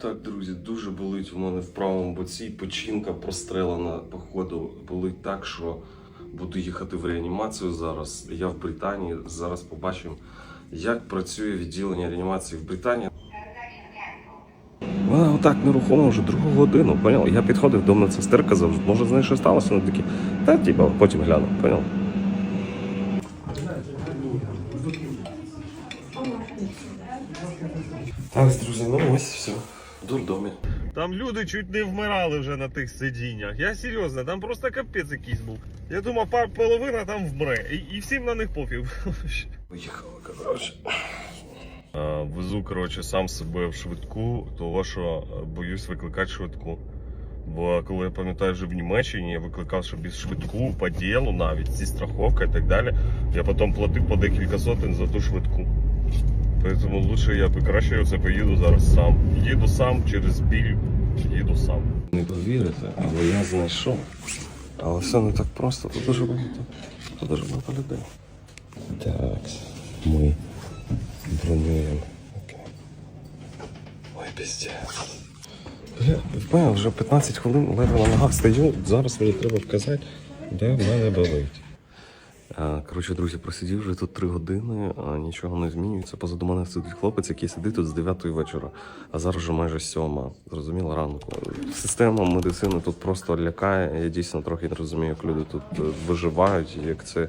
Так, друзі, дуже болить у мене в правому боці. Печінка прострелена, походу, болить так, що буду їхати в реанімацію зараз. Я в Британії. Зараз побачимо, як працює відділення реанімації в Британії. Вона отак нерухомо вже другу годину, поняв? Я підходив до медсестер, казав, може з нею щось сталося? Вони такі, та типа, потім гляну, поняв? Так, друзі, ну ось все. Дурдомі. Там люди чуть не вмирали вже на тих сидіннях. Я серйозно, там просто капець якийсь був. Я думав, пар половина там вмре. І, і всім на них пофіг. Поїхали, коротше. Везу, коротше, сам себе в швидку, того що е, боюсь викликати швидку. Бо коли я пам'ятаю, вже в Німеччині я викликав собі швидку по ділу, навіть зі страховкою і так далі. Я потім платив по декілька сотень за ту швидку. Тому лучше я краще це поїду зараз сам. Їду сам через біль, їду сам. Не повірите, але я знайшов. Але все не так просто, тут дуже багато. Тут дуже багато людей. Так, ми бронюємо. Ой, піздець. Бля, вже 15 хвилин ледве на ногах стою. Зараз мені треба вказати, де в мене болить. Коротше, друзі, просидів вже тут три години, а нічого не змінюється. Позаду мене сидить хлопець, який сидить тут з 9 вечора, а зараз вже майже сьома. Зрозуміло, ранку. Система медицини тут просто лякає. Я дійсно трохи не розумію, як люди тут е, виживають, як це.